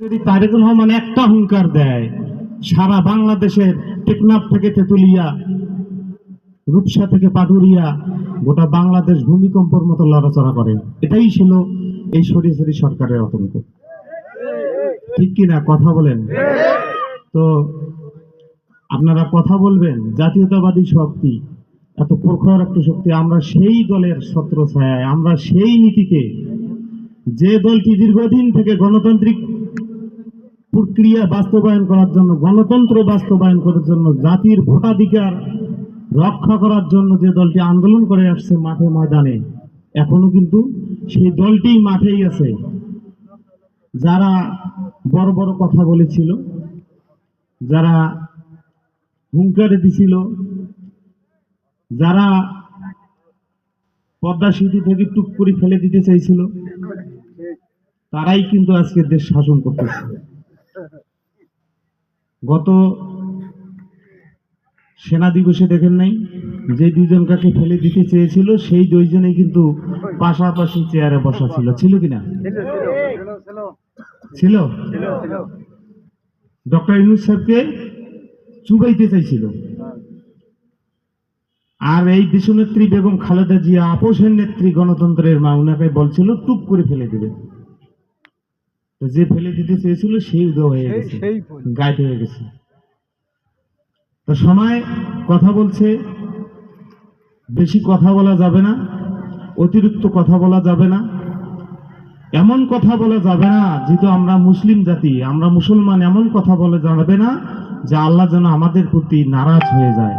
যদি তারেকুল রহমান একটা হুঙ্কার দেয়, সারা বাংলাদেশের টেকনাফ থেকে তেতুলিয়া, রূপসা থেকে পাটুরিয়া, গোটা বাংলাদেশ ভূমিকম্পর মতো লড়াচড়া করে। এটাই ছিল এই সরিয়ে সরকারের আতঙ্ক। ঠিক কিনা কথা বলেন? তো আপনারা কথা বলবেন, জাতীয়তাবাদী শক্তি, এত প্রখর একটা শক্তি, আমরা সেই দলের ছত্র ছায় আমরা সেই নীতিকে, যে দলটি দীর্ঘদিন থেকে গণতান্ত্রিক প্রক্রিয়া বাস্তবায়ন করার জন্য, গণতন্ত্র বাস্তবায়ন করার জন্য, জাতির ভোটাধিকার রক্ষা করার জন্য যে দলটি আন্দোলন করে আসছে মাঠে ময়দানে, এখনও কিন্তু সেই দলটি মাঠেই আছে। যারা বড় বড় কথা বলেছিল, যারা হুঙ্কারে দিছিল, যারা পদ্মা সেতু থেকে টুক করে ফেলে দিতে চাইছিল, তারাই কিন্তু আজকে দেশ শাসন করতেছে। গত সেনা দিবসে দেখেন নাই, যে দুইজন কাকে ফেলে দিতে চেয়েছিল, সেই দুইজনেই কিন্তু পাশাপাশি চেয়ারে বসা ছিল। ছিল কিনা ছিল? ডক্টর ইউনুস সাহেবকে চুবাইতে চাইছিল। আর এই দেশনেত্রী বেগম খালেদা জিয়া, আপোষের নেত্রী গণতন্ত্রের মা, উনাকে বলছিল, টুপ করে ফেলে দিবে। তো যে ফেলে দিতে চেয়েছিল সেই উদয় হয়ে গেছে গায়েব হয়ে গেছে। তো সময় কথা বলছে বেশি কথা বলা যাবে না অতিরিক্ত কথা বলা যাবে না। এমন কথা বলা যাবে না যেহেতু আমরা মুসলিম জাতি আমরা মুসলমান এমন কথা বলা যাবে না যে আল্লাহ যেন আমাদের প্রতি নারাজ হয়ে যায়।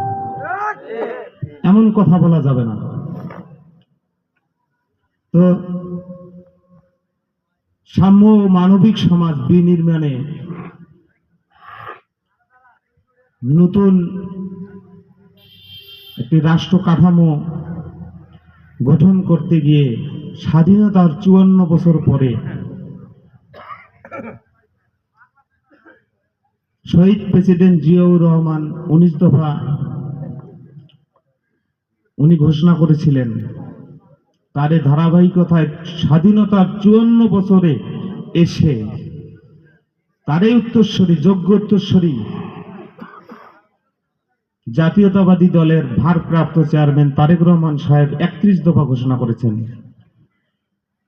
এমন কথা বলা যাবে না। তো সাম্য ও মানবিক সমাজ বিনির্মাণে নতুন একটি রাষ্ট্র কাঠামো গঠন করতে গিয়ে স্বাধীনতার চুয়ান্ন বছর পরে শহীদ প্রেসিডেন্ট জিয়াউর রহমান উনিশ দফা উনি ঘোষণা করেছিলেন তার ধারাবাহিকতায় স্বাধীনতার চুয়ান্ন বছরে এসে তারই উত্তরস্বরী যোগ্য উত্তরস্বরী জাতীয়তাবাদী দলের ভারপ্রাপ্ত চেয়ারম্যান তারেক রহমান সাহেব একত্রিশ দফা ঘোষণা করেছেন।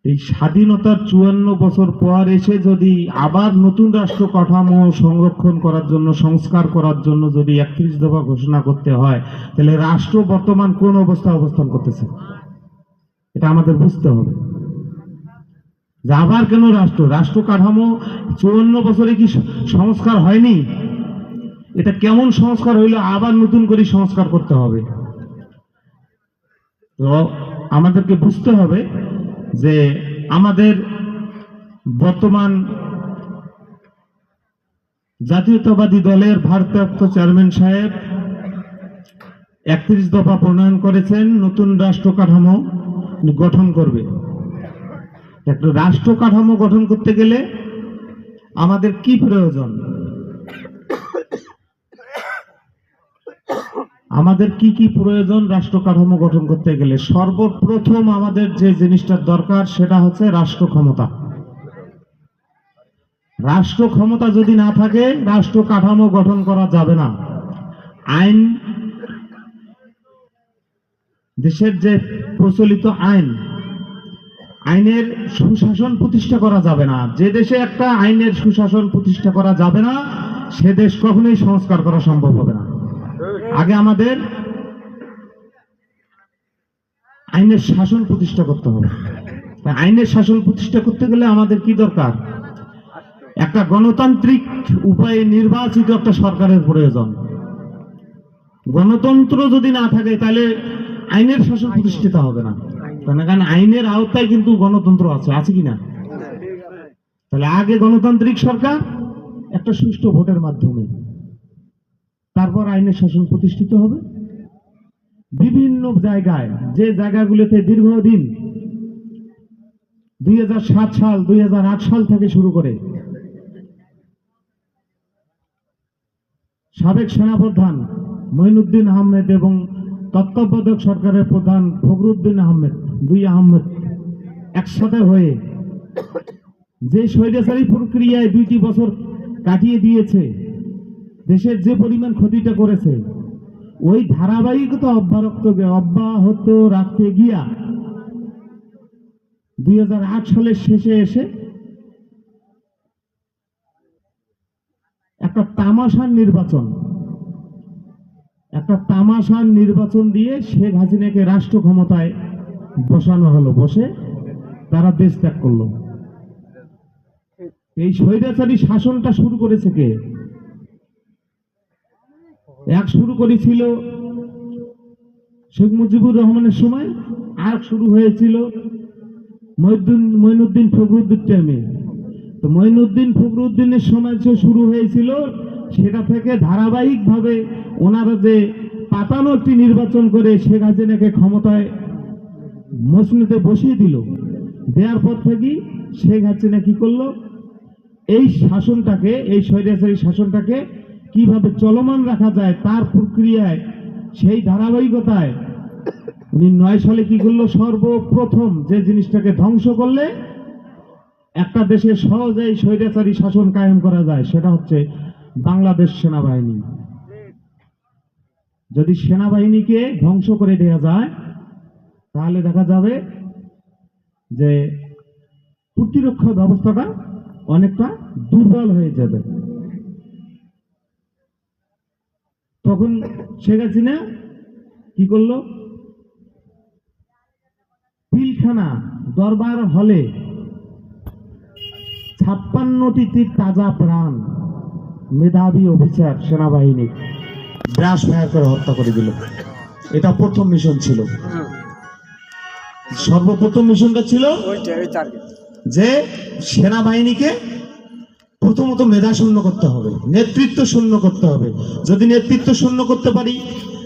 এই স্বাধীনতার চুয়ান্ন বছর পর এসে যদি আবার নতুন রাষ্ট্র কাঠামো সংরক্ষণ করার জন্য, সংস্কার করার জন্য যদি একত্রিশ দফা ঘোষণা করতে হয়, তাহলে রাষ্ট্র বর্তমান কোন অবস্থায় অবস্থান করতেছে? এটা আমাদের বুঝতে হবে। যে আবার কেন রাষ্ট্র? রাষ্ট্র কাঠামো চুয়ান্ন বছরে কি সংস্কার হয়নি? এটা কেমন সংস্কার হইল? আবার নতুন করে সংস্কার করতে হবে। তো আমাদেরকে বুঝতে হবে যে আমাদের বর্তমান জাতীয়তাবাদী দলের ভারপ্রাপ্ত চেয়ারম্যান সাহেব একত্রিশ দফা প্রণয়ন করেছেন নতুন রাষ্ট্র কাঠামো। গঠন করবে। একটা রাষ্ট্র কাঠামো গঠন করতে গেলে আমাদের কি প্রয়োজন? আমাদের কি কি প্রয়োজন রাষ্ট্র কাঠামো গঠন করতে গেলে? সর্বপ্রথম আমাদের যে জিনিসটার দরকার সেটা হচ্ছে রাষ্ট্র ক্ষমতা। রাষ্ট্র ক্ষমতা যদি না থাকে, রাষ্ট্র কাঠামো গঠন করা যাবে না। আইন দেশের যে প্রচলিত আইন, আইনের সুশাসন প্রতিষ্ঠা করা যাবে না। যে দেশে একটা আইনের সুশাসন প্রতিষ্ঠা করা যাবে না, সে দেশ কখনোই সংস্কার করা সম্ভব হবে না। আগে আমাদের আইনের শাসন প্রতিষ্ঠা করতে হবে। আইনের শাসন প্রতিষ্ঠা করতে গেলে আমাদের কি দরকার? একটা গণতান্ত্রিক উপায়ে নির্বাচিত একটা সরকারের প্রয়োজন। গণতন্ত্র যদি না থাকে, তাহলে আইনের শাসন প্রতিষ্ঠিত হবে। না। তার না কারণ আইনের আওতায় কিন্তু গণতন্ত্র আছে আছে কি না তাহলে আগে গণতান্ত্রিক সরকার একটা সুষ্ঠু ভোটের মাধ্যমে। তারপর আইনের শাসন প্রতিষ্ঠিত হবে। বিভিন্ন জায়গায় যে জায়গাগুলোতে দীর্ঘদিন দুই হাজার সাত সাল দুই হাজার আট সাল থেকে শুরু করে সাবেক সেনাপ্রধান মঈনুদ্দিন আহমেদ এবং তত্ত্বাবধায়ক সরকারের প্রধান ফখরুদ্দিন আহমেদ, দুই আহমেদ একসাথে হয়ে যে স্বৈরাচারী প্রক্রিয়ায় দুইটি বছর কাটিয়ে দিয়েছে, দেশের যে পরিমাণ ক্ষতিটা করেছে, ওই ধারাবাহিকতা অব্যাহত অব্যাহত রাখতে গিয়া দুই হাজার আট সালের শেষে এসে একটা তামাশার নির্বাচন একটা তামাশার নির্বাচন দিয়ে শেখ হাসিনাকে রাষ্ট্র ক্ষমতায় বসানো হলো, বসে তারা দেশ ত্যাগ করল। এই স্বৈরাচারী শাসনটা শুরু করেছে কে? এক শুরু করেছিল শেখ মুজিবুর রহমানের সময়, আর শুরু হয়েছিল মহিউদ্দিন মঈনুদ্দিন ফখরুদ্দিন টাইমে। তো মঈনুদ্দিন ফখরুদ্দিনের সময় শুরু হয়েছিল সেটা থেকে ধারাবাহিকভাবে ওনারা যে পাতানো একটি নির্বাচন করে শেখ হাসিনাকে ক্ষমতায় মসজিদে বসিয়ে দিল, দেওয়ার পর থেকেই শেখ হাসিনা কি করল? এই শাসনটাকে, এই স্বৈরাচারী শাসনটাকে কীভাবে চলমান রাখা যায়, তার প্রক্রিয়ায়, সেই ধারাবাহিকতায় উনি নয় সালে কি করল? সর্বপ্রথম যে জিনিসটাকে ধ্বংস করলে একটা দেশে সহজেই স্বৈরাচারী শাসন কায়েম করা যায়, সেটা হচ্ছে বাংলাদেশ সেনাবাহিনী। যদি সেনাবাহিনীকে ধ্বংস করে দেওয়া যায়, তাহলে দেখা যাবে যে প্রতিরক্ষা ব্যবস্থাটা অনেকটা দুর্বল হয়ে যাবে। তখন শেখ হাসিনা কি করল? পিলখানা দরবার হলে ছাপ্পান্নটি তাজা প্রাণ মেধাবী অফিসার সেনাবাহিনী। ব্রাশ ফায়ার করে হত্যা করে দিল। এটা প্রথম মিশন ছিল। সর্বপ্রথম মিশনটা ছিল যে সেনাবাহিনীকে প্রথমত মেধা শূন্য করতে হবে নেতৃত্ব শূন্য করতে হবে। যদি নেতৃত্ব শূন্য করতে পারি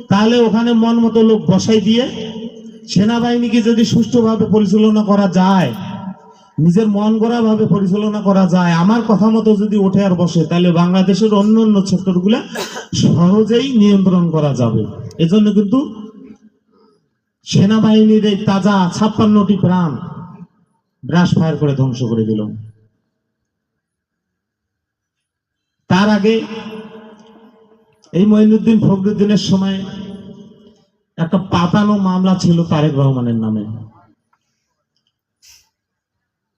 তাহলে ওখানে মন মতো লোক বসাই দিয়ে সেনাবাহিনীকে যদি সুষ্ঠুভাবে পরিচালনা করা যায় নিজের মন গড়া ভাবে পরিচালনা করা যায়। আমার কথা মতো যদি ওঠে আর বসে, তাহলে বাংলাদেশের অন্য অন্য সেক্টরগুলা সহজেই নিয়ন্ত্রণ করা যাবে। এজন্য কিন্তু সেনাবাহিনীর এই তাজা ছাপ্পান্নটি প্রাণ ব্রাশ ফায়ার করে ধ্বংস করে দিল। তার আগে এই মঈনুদ্দিন ফখরুদ্দিনের সময় একটা পাতানো মামলা ছিল তারেক রহমানের নামে।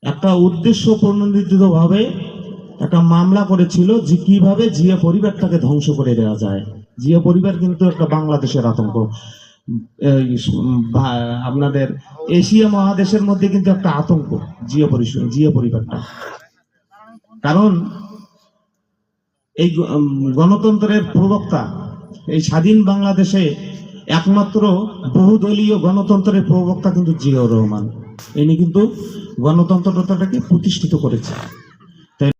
একটা উদ্দেশ্য প্রণোদিত ভাবে একটা মামলা করেছিল যে কীভাবে জিয়া পরিবারটাকে ধ্বংস করে দেওয়া যায়। জিয়া পরিবার কিন্তু একটা বাংলাদেশের আতঙ্ক। আপনাদের এশিয়া মহাদেশের মধ্যে কিন্তু একটা আতঙ্ক জিয়া পরিষদ জিয়া পরিবারটা। কারণ এই গণতন্ত্রের প্রবক্তা এই স্বাধীন বাংলাদেশে একমাত্র বহুদলীয় গণতন্ত্রের প্রবক্তা কিন্তু জিয়াউর রহমান। ইনি কিন্তু গণতন্ত্রটাকে প্রতিষ্ঠিত করেছে